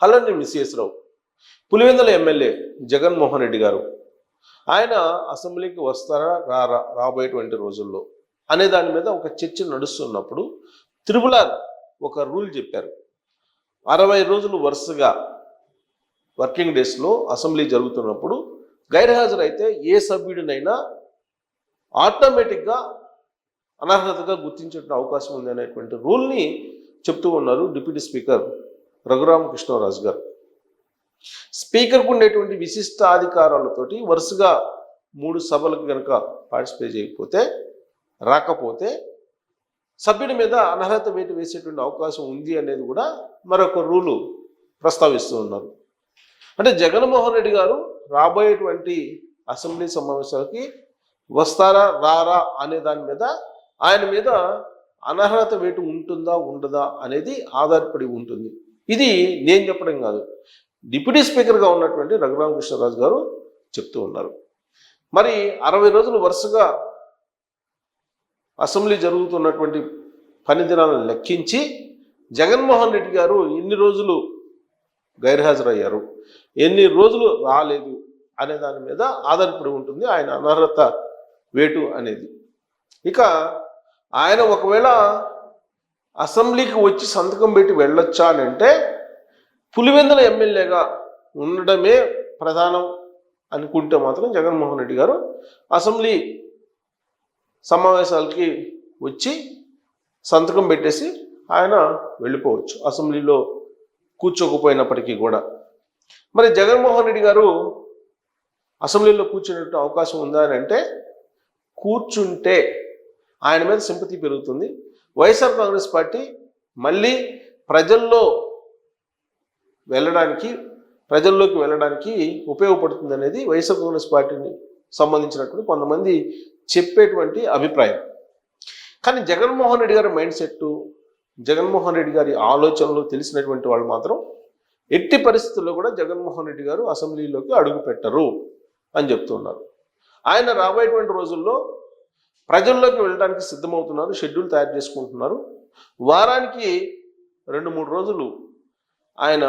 Hello నేను Rao Pulivendula MLA Jaganmohan Reddy garu ఆయన అసెంబ్లీకి వస్తారా రారా రాబోయేటువంటి రోజుల్లో అనే దాని మీద ఒక చర్చ నడుస్తున్నప్పుడు త్రిపుల ఒక రూల్ చెప్పారు. అరవై రోజులు వరుసగా వర్కింగ్ డేస్లో అసెంబ్లీ జరుగుతున్నప్పుడు గైర్హాజరైతే ఏ సభ్యుడినైనా ఆటోమేటిక్గా అనర్హతగా గుర్తించే అవకాశం ఉంది అనేటువంటి రూల్ని చెప్తూ ఉన్నారు డిప్యూటీ స్పీకర్ రఘురామకృష్ణరాజు గారు స్పీకర్కు ఉండేటువంటి విశిష్ట అధికారాలతోటి వరుసగా మూడు సభలకు కనుక పార్టిసిపేట్ చేయకపోతే రాకపోతే సభ్యుడి మీద అనర్హత వేటు వేసేటువంటి అవకాశం ఉంది అనేది కూడా మరొక రూలు ప్రస్తావిస్తూ ఉన్నారు. అంటే జగన్మోహన్ రెడ్డి గారు రాబోయేటువంటి అసెంబ్లీ సమావేశాలకి వస్తారా రారా అనే దాని మీద ఆయన మీద అనర్హత వేటు ఉంటుందా ఉండదా అనేది ఆధారపడి ఉంటుంది. ఇది నేను చెప్పడం కాదు. డిప్యూటీ స్పీకర్గా ఉన్నటువంటి రఘురామకృష్ణరాజు గారు చెప్తూ ఉన్నారు. మరి అరవై రోజులు వరుసగా అసెంబ్లీ జరుగుతున్నటువంటి పని దినాలను లెక్కించి జగన్మోహన్ రెడ్డి గారు ఎన్ని రోజులు గైర్హాజరయ్యారు? ఎన్ని రోజులు రాలేదు అనే దాని మీద ఆధారపడి ఉంటుంది. ఆయన అనర్హత వేటు అనేది. ఇక ఆయన ఒకవేళ అసెంబ్లీకి వచ్చి సంతకం పెట్టి వెళ్ళొచ్చా అని అంటే పులివెందుల ఎమ్మెల్యేగా ఉండడమే ప్రధానం అనుకుంటే మాత్రం జగన్మోహన్ రెడ్డి గారు అసెంబ్లీ సమావేశాలకి వచ్చి సంతకం పెట్టేసి ఆయన వెళ్ళిపోవచ్చు అసెంబ్లీలో కూర్చోకపోయినప్పటికీ కూడా. మరి జగన్మోహన్ రెడ్డి గారు అసెంబ్లీలో కూర్చునే అవకాశం ఉందా అని అంటే కూర్చుంటే ఆయన మీద సింపతి పెరుగుతుంది. వైఎస్ఆర్ కాంగ్రెస్ పార్టీ మళ్ళీ ప్రజల్లో వెళ్ళడానికి ప్రజల్లోకి వెళ్ళడానికి ఉపయోగపడుతుంది అనేది వైఎస్ఆర్ కాంగ్రెస్ పార్టీని సంబంధించినటువంటి కొంతమంది చెప్పేటువంటి అభిప్రాయం. కానీ జగన్మోహన్ రెడ్డి గారి మైండ్ సెట్ జగన్మోహన్ రెడ్డి గారి ఆలోచనలు తెలిసినటువంటి వాళ్ళు మాత్రం ఎట్టి పరిస్థితుల్లో కూడా జగన్మోహన్ రెడ్డి గారు అసెంబ్లీలోకి అడుగు పెట్టరు అని చెప్తున్నారు. ఆయన రాబోయేటువంటి రోజుల్లో ప్రజల్లోకి వెళ్ళడానికి సిద్ధమవుతున్నారు షెడ్యూల్ తయారు చేసుకుంటున్నారు. వారానికి రెండు మూడు రోజులు ఆయన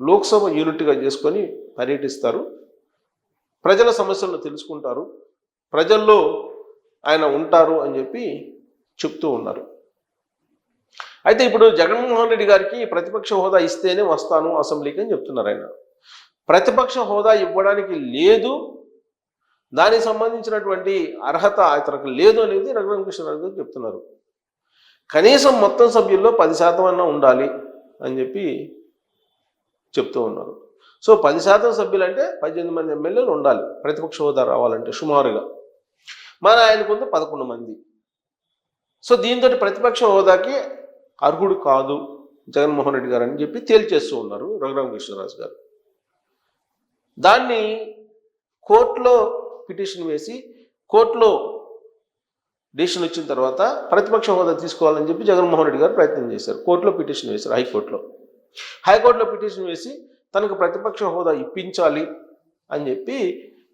లోక్సభ యూనిట్గా చేసుకొని పర్యటిస్తారు. ప్రజల సమస్యలను తెలుసుకుంటారు. ప్రజల్లో ఆయన ఉంటారు అని చెప్పి చెప్తూ ఉన్నారు. అయితే ఇప్పుడు జగన్మోహన్ రెడ్డి గారికి ప్రతిపక్ష హోదా ఇస్తేనే వస్తాను అసెంబ్లీకి అని చెప్తున్నారు ఆయన. ప్రతిపక్ష హోదా ఇవ్వడానికి లేదు దానికి సంబంధించినటువంటి అర్హత అతనికి లేదు అనేది రఘురామకృష్ణరావు గారు చెప్తున్నారు. కనీసం మొత్తం సభ్యుల్లో పది శాతం అన్నా ఉండాలి అని చెప్పి చెప్తూ ఉన్నారు. సో పది శాతం సభ్యులు అంటే పద్దెనిమిది మంది ఎమ్మెల్యేలు ఉండాలి. ప్రతిపక్ష హోదా రావాలంటే సుమారుగా. మన ఆయనకు ఉంది పదకొండు మంది. సో దీంతో ప్రతిపక్ష హోదాకి అర్హుడు కాదు జగన్మోహన్ రెడ్డి గారు అని చెప్పి తేల్చేస్తూ ఉన్నారు రఘురామకృష్ణరాజు గారు. దాన్ని కోర్టులో పిటిషన్ వేసి కోర్టులో డిసిషన్ వచ్చిన తర్వాత ప్రతిపక్ష హోదా తీసుకోవాలని చెప్పి జగన్మోహన్ రెడ్డి గారు ప్రయత్నం చేశారు. కోర్టులో పిటిషన్ వేశారు హైకోర్టులో. హైకోర్టులో పిటిషన్ వేసి తనకు ప్రతిపక్ష హోదా ఇప్పించాలి అని చెప్పి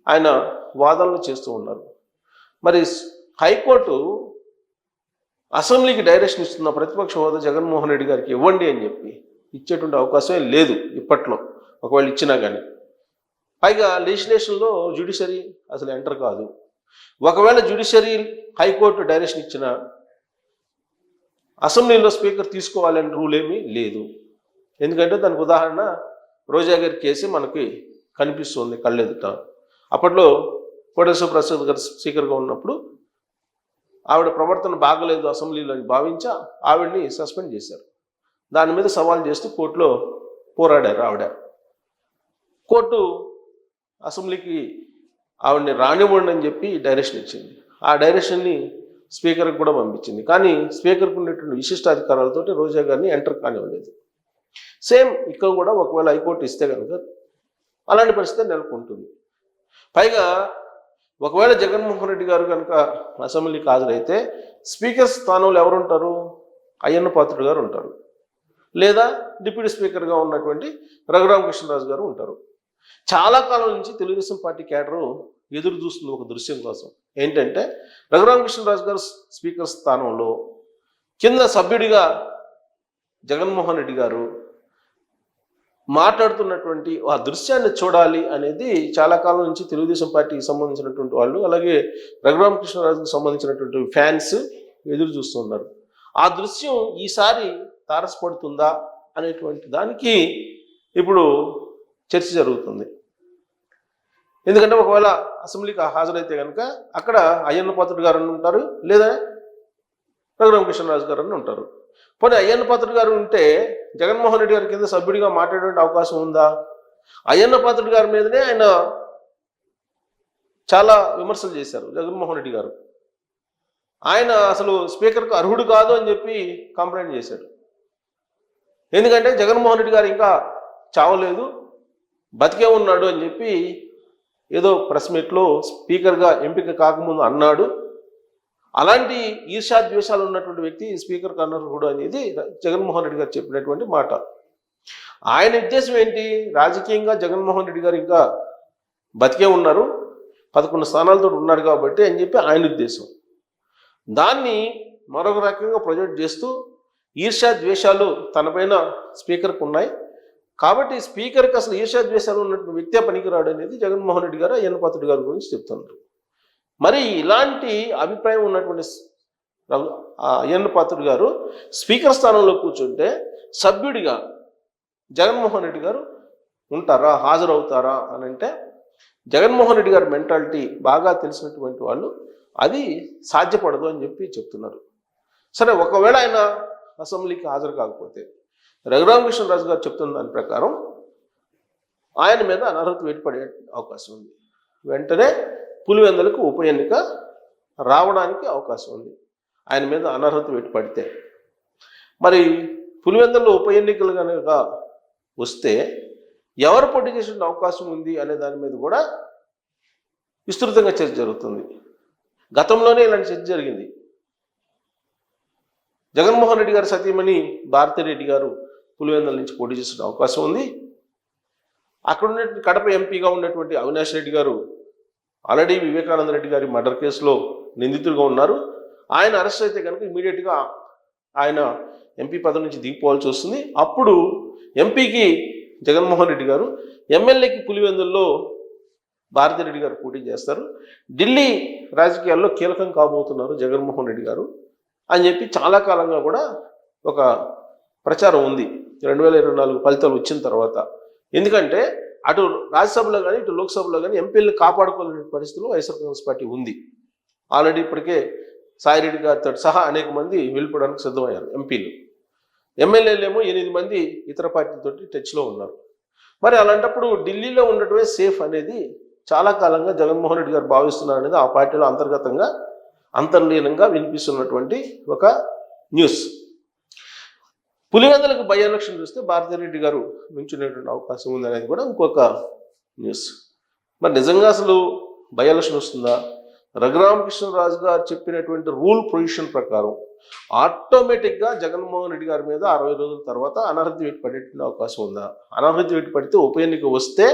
ఆయన వాదనలు చేస్తూ ఉన్నారు. మరి హైకోర్టు అసెంబ్లీకి డైరెక్షన్ ఇస్తున్న ప్రతిపక్ష హోదా జగన్మోహన్ రెడ్డి గారికి ఇవ్వండి అని చెప్పి ఇచ్చేటువంటి అవకాశమే లేదు ఇప్పట్లో. ఒకవేళ ఇచ్చినా కానీ పైగా లెజిస్లేషన్లో జ్యుడిషరీ అసలు ఎంటర్ కాదు. ఒకవేళ జ్యుడిషరీ హైకోర్టు డైరెక్షన్ ఇచ్చిన అసెంబ్లీలో స్పీకర్ తీసుకోవాలని రూల్ ఏమీ లేదు. ఎందుకంటే దానికి ఉదాహరణ రోజా గారి కేసు మనకి కనిపిస్తుంది కళ్ళెదుట అప్పట్లో కోటేశ్వర ప్రసాద్ గారు స్పీకర్గా ఉన్నప్పుడు ఆవిడ ప్రవర్తన బాగలేదు అసెంబ్లీలో అని భావించి ఆవిడని సస్పెండ్ చేశారు. దాని మీద సవాల్ చేస్తూ కోర్టులో పోరాడారు ఆవిడ. కోర్టు అసెంబ్లీకి ఆవిడని రానివ్వండి అని చెప్పి డైరెక్షన్ ఇచ్చింది. ఆ డైరెక్షన్ని స్పీకర్కి కూడా పంపించింది. కానీ స్పీకర్కి ఉన్నటువంటి విశిష్టాధికారాలతోటి రోజా గారిని ఎంటర్ కానివ్వలేదు. సేమ్ ఇక్కడ కూడా ఒకవేళ హైకోర్టు ఇస్తే కనుక అలాంటి పరిస్థితి నెలకొంటుంది. పైగా ఒకవేళ జగన్మోహన్ రెడ్డి గారు కనుక అసెంబ్లీకి హాజరైతే స్పీకర్ స్థానంలో ఎవరు ఉంటారు? అయ్యన్న పాత్రుడు గారు ఉంటారు. లేదా డిప్యూటీ స్పీకర్గా ఉన్నటువంటి రఘురామకృష్ణరాజు గారు ఉంటారు. చాలా కాలం నుంచి తెలుగుదేశం పార్టీ క్యాడరు ఎదురు చూస్తుంది ఒక దృశ్యం కోసం ఏంటంటే రఘురామకృష్ణరాజు గారు స్పీకర్ స్థానంలో కింద సభ్యుడిగా జగన్మోహన్ రెడ్డి గారు మాట్లాడుతున్నటువంటి ఆ దృశ్యాన్ని చూడాలి అనేది చాలా కాలం నుంచి తెలుగుదేశం పార్టీకి సంబంధించినటువంటి వాళ్ళు అలాగే రఘురామకృష్ణరాజుకు సంబంధించినటువంటి ఫ్యాన్స్ ఎదురు చూస్తున్నారు ఆ దృశ్యం ఈసారి తారసపడుతుందా అనేటువంటి దానికి ఇప్పుడు చర్చ జరుగుతుంది. ఎందుకంటే ఒకవేళ అసెంబ్లీకి హాజరైతే కనుక అక్కడ అయ్యన్న పాత్రుడు గారు అని ఉంటారు లేదా రఘురామకృష్ణరాజు గారు అని ఉంటారు. పోనీ అయ్యన్న పాత్రుడు గారు ఉంటే జగన్మోహన్ రెడ్డి గారి కింద సభ్యుడిగా మాట్లాడే అవకాశం ఉందా? అయ్యన్న పాత్రుడు గారి మీదనే ఆయన చాలా విమర్శలు చేశారు జగన్మోహన్ రెడ్డి గారు. ఆయన అసలు స్పీకర్కు అర్హుడు కాదు అని చెప్పి కంప్లైంట్ చేశాడు. ఎందుకంటే జగన్మోహన్ రెడ్డి గారు ఇంకా చావలేదు బతికే ఉన్నాడు అని చెప్పి ఏదో ప్రెస్ మీట్లో స్పీకర్గా ఎంపిక కాకముందు అన్నాడు. అలాంటి ఈర్షా ద్వేషాలు ఉన్నటువంటి వ్యక్తి స్పీకర్ కూడా అనేది జగన్మోహన్ రెడ్డి గారు చెప్పినటువంటి మాట. ఆయన ఉద్దేశం ఏంటి? రాజకీయంగా జగన్మోహన్ రెడ్డి గారు ఇంకా బతికే ఉన్నారు. పదకొండు స్థానాలతో ఉన్నారు కాబట్టి అని చెప్పి ఆయన ఉద్దేశం. దాన్ని మరొక రకంగా ప్రొజెక్ట్ చేస్తూ ఈర్ష్యా ద్వేషాలు తనపైన స్పీకర్కు ఉన్నాయి. కాబట్టి స్పీకర్కి అసలు ఈర్ష్యా ద్వేషాలు ఉన్నటువంటి వ్యక్తే పనికిరాడు అనేది జగన్మోహన్ రెడ్డి గారు అయ్యన్నపాత్రుడు గారి గురించి చెప్తున్నారు మరి ఇలాంటి అభిప్రాయం ఉన్నటువంటి స్- అయ్యన్న పాత్రుడు గారు స్పీకర్ స్థానంలో కూర్చుంటే సభ్యుడిగా జగన్మోహన్ రెడ్డి గారు ఉంటారా? హాజరవుతారా? అని అంటే జగన్మోహన్ రెడ్డి గారి మెంటాలిటీ బాగా తెలిసినటువంటి వాళ్ళు అది సాధ్యపడదు అని చెప్పి చెప్తున్నారు. సరే ఒకవేళ ఆయన అసెంబ్లీకి హాజరు కాకపోతే రఘురామకృష్ణరాజు గారు చెప్తున్న దాని ప్రకారం ఆయన మీద అనర్హత వేటుపడే అవకాశం ఉంది. వెంటనే పులివెందులకు ఉప ఎన్నిక రావడానికి అవకాశం ఉంది. ఆయన మీద అనర్హత వేటు మరి పులివెందుల్లో ఉప ఎన్నికలు కనుక వస్తే ఎవరు పోటీ చేసే అవకాశం ఉంది అనే దాని మీద కూడా విస్తృతంగా చర్చ జరుగుతుంది. గతంలోనే ఇలాంటి చర్చ జరిగింది. జగన్మోహన్ రెడ్డి గారు సతీమణి భారతిరెడ్డి గారు పులివెందుల నుంచి పోటీ చేసే అవకాశం ఉంది. అక్కడ ఉన్నటువంటి కడప ఎంపీగా ఉన్నటువంటి అవినాష్ రెడ్డి గారు ఆల్రెడీ వివేకానంద రెడ్డి గారి మర్డర్ కేసులో నిందితులుగా ఉన్నారు. ఆయన అరెస్ట్ అయితే కనుక ఇమీడియట్గా ఆయన ఎంపీ పదవి నుంచి దిగిపోవాల్సి వస్తుంది. అప్పుడు ఎంపీకి జగన్మోహన్ రెడ్డి గారు ఎమ్మెల్యేకి పులివెందుల్లో భారతిరెడ్డి గారు పోటీ చేస్తారు. ఢిల్లీ రాజకీయాల్లో కీలకం కాబోతున్నారు జగన్మోహన్ రెడ్డి గారు అని చెప్పి చాలా కాలంగా కూడా ఒక ప్రచారం ఉంది. రెండు వేల ఇరవై నాలుగు ఫలితాలు వచ్చిన తర్వాత. ఎందుకంటే అటు రాజ్యసభలో కానీ ఇటు లోక్సభలో కానీ ఎంపీలను కాపాడుకోలేని పరిస్థితిలో వైఎస్ఆర్ కాంగ్రెస్ పార్టీ ఉంది. ఆల్రెడీ ఇప్పటికే సాయిరెడ్డి గారితో సహా అనేక మంది వెళ్ళిపోవడానికి సిద్ధమయ్యారు ఎంపీలు. ఎమ్మెల్యేలేమో ఎనిమిది మంది ఇతర పార్టీలతోటి టచ్లో ఉన్నారు. మరి అలాంటప్పుడు ఢిల్లీలో ఉండటమే సేఫ్ అనేది చాలా కాలంగా జగన్మోహన్ రెడ్డి గారు భావిస్తున్నారు అనేది ఆ పార్టీలో అంతర్గతంగా అంతర్లీనంగా వినిపిస్తున్నటువంటి ఒక న్యూస్. పులివెందులకు బై ఎలక్షన్ చూస్తే భారతిరెడ్డి గారు నుంచునేటువంటి అవకాశం ఉంది అనేది కూడా ఇంకొక న్యూస్ మరి నిజంగా అసలు బై ఎలక్షన్ వస్తుందా? రఘురామకృష్ణరాజు గారు చెప్పినటువంటి రూల్ పొజిషన్ ప్రకారం ఆటోమేటిక్గా జగన్మోహన్ రెడ్డి గారి మీద అరవై రోజుల తర్వాత అనర్హత వేటు పడేటువంటి అవకాశం ఉందా? అనర్హత వేటు పడితే ఉప ఎన్నిక వస్తే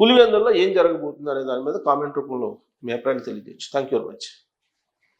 పులివెందుల్లో ఏం జరగబోతుంది అనే దాని మీద కామెంట్ రూపంలో మీ అభిప్రాయాన్ని తెలియజేయచ్చు. Thank you very much